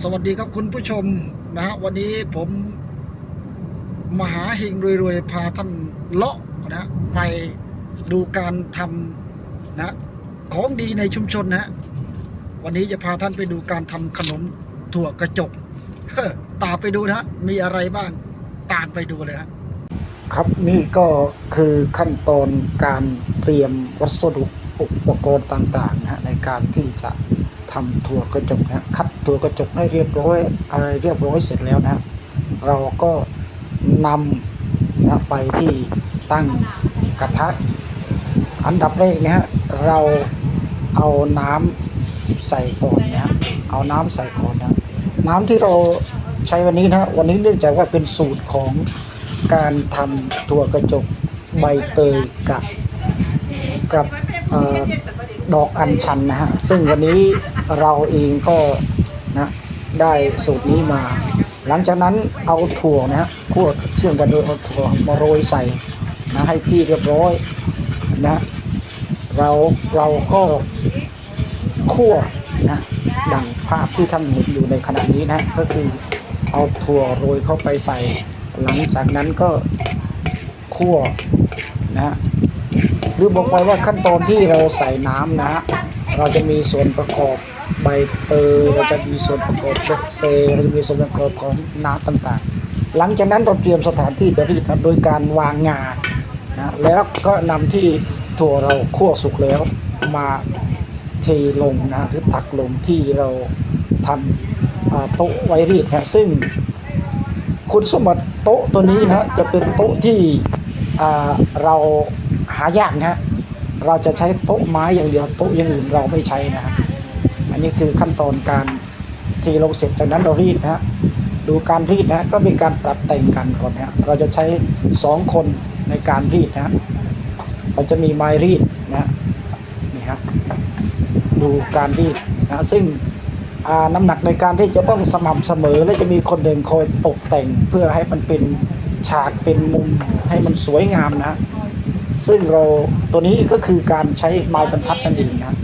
สวัสดีครับคุณผู้ชมนะฮะวันนี้ผมมหาเฮงรวยๆ พาท่านเลาะนะไปดูการทำนะของดีในชุมชนนะฮะวันนี้จะพาท่านไปดูการทำขนมถั่วกระจกตามไปดูนะฮะมีอะไรบ้างตามไปดูเลยฮะครับนี่ก็คือขั้นตอนการเตรียมวัสดุ อุปกรณ์ต่างๆนะฮะในการที่จะทำถั่วกระจกนะคัดถั่วกระจกให้เรียบร้อยอะไรเรียบร้อยเสร็จแล้วนะเราก็นำนะไปที่ตั้งกระทะอันดับแรกนะฮะเราเอาน้ำใส่ก่อนนะเอาน้ำใส่ก่อนนะน้ำที่เราใช้วันนี้นะวันนี้เนื่องจากว่าเป็นสูตรของการทำถั่วกระจกใบเตยกับกับ ดอกอัญชันนะฮะ ซึ่งวันนี้เราเองก็นะได้สูตรนี้มา หลังจากนั้นเอาถั่วนะฮะคั่วเชื่อมกันโดยเอาถั่วมาโรยใส่นะให้ที่เรียบร้อยนะเราเราก็คั่วนะดังภาพที่ท่านเห็นอยู่ในขณะนี้นะก็คือเอาถั่วโรยเข้าไปใส่ หลังจากนั้นก็คั่วนะฮะ หรือบอกไปว่าขั้นตอนที่เราใส่น้ำนะฮะเราจะมีส่วนประกอบใบเตยเราจะมีส่วนประกอบเบเซเราจะมีส่วนประกอบของน้ำต่างๆ หลังจากนั้นเราเตรียมสถานที่จะรีดโดยการวางงานะแล้วก็นำที่ถั่วเราคั่วสุกแล้วมาเทลงนะหรือตักลงที่เราทำโต๊ะไวรีดนะซึ่ง คุณสมบัติโต๊ะตัวนี้นะจะเป็นโต๊ะที่เรา หายากนะเราจะใช้โต๊ะไม้อย่างเดียวโต๊ะอย่างอื่นเราไม่ใช้นะอันนี้คือขั้นตอนการที่ลงเสร็จจากนั้นเรารีดนะฮะดูการรีดนะก็มีการปรับแต่งกันก่อนนะเราจะใช้สองคนในการรีดนะเราจะมีไม้รีดนะนี่ฮะดูการรีดนะซึ่งน้ำหนักในการที่จะต้องสม่ำเสมอ และจะมีคนหนึ่งคอยตกแต่งเพื่อให้มันเป็นฉากเป็นมุมให้มันสวยงามนะ ซึ่งเราตัวนี้ก็คือการใช้ไม้บรรทัดนั่นเองนะ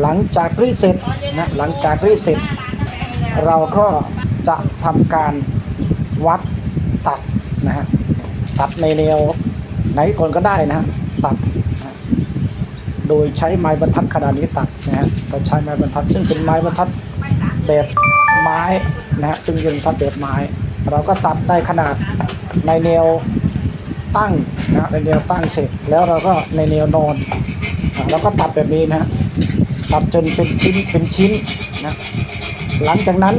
หลังจากรีดเสร็จนะหลังจากรีดเสร็จ เราก็จะทำการวัดตัดนะฮะตัดในแนวไหนก่อนก็ได้นะฮะตัดนะโดยใช้ไม้บรรทัดขนาดนี้ตัดนะฮะเราใช้ไม้บรรทัด ซึ่งเป็นไม้บรรทัดแบบไม้นะฮะซึ่งเป็นทัดแบบไม้ เราก็ตัดได้ขนาดในแนว ตั้งนะฮะในแนวตั้งเสร็จแล้วเราก็ในแนวนอนอะเราก็ตัดแบบนี้นะตัดจนเป็นชิ้นเป็นชิ้นนะหลังจากนั้น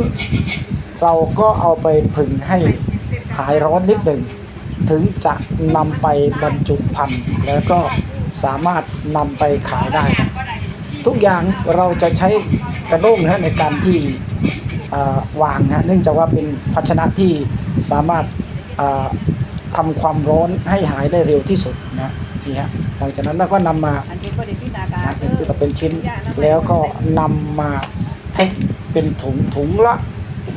เราก็เอาไปผึ่งให้หายร้อนนิดหนึ่งถึงจะนำไปบรรจุพันธุ์แล้วก็สามารถนำไปขายได้ ทุกอย่างเราจะใช้กระด้งนะในการที่วางนะเนื่องจากว่าเป็นภาชนะที่สามารถ ทำความร้อนให้หายได้เร็วที่สุดนะนี่ฮะหลังจากนั้นเราก็นำมาอันะเด็นพิจาเป็นที่เป็นชิ้นแล้วก็นำมาแพ็คเป็นถุงถุงละ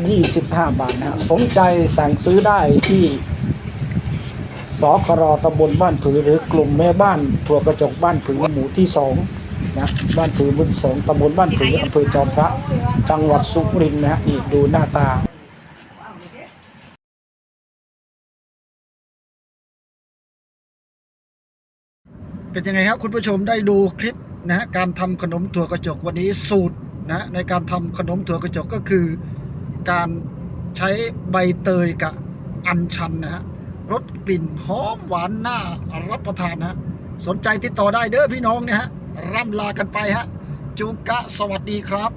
25 บาทนะสนใจสั่งซื้อได้ที่สกรตำบลบ้านผือหรือกลุ่มแม่บ้านถั่วกระจกบ้านผือหมู่ที่สองนะบ้านผือหมู่ที่สองตำบลบ้านผืออำเภอจอมพระ จังหวัดสุรินทร์นะฮะนี่ดูหน้าตา เป็นยังไงครับคุณผู้ชมได้ดูคลิปนะฮะการทำขนมถั่วกระจกวันนี้สูตรนะในการทำขนมถั่วกระจกก็คือ การใช้ใบเตยกับอัญชันนะฮะรสกลิ่นหอมหวานน่ารับประทานนะฮะสนใจติดต่อได้เด้อพี่น้องนะฮะร่ำลากันไปฮะจูกะสวัสดีครับ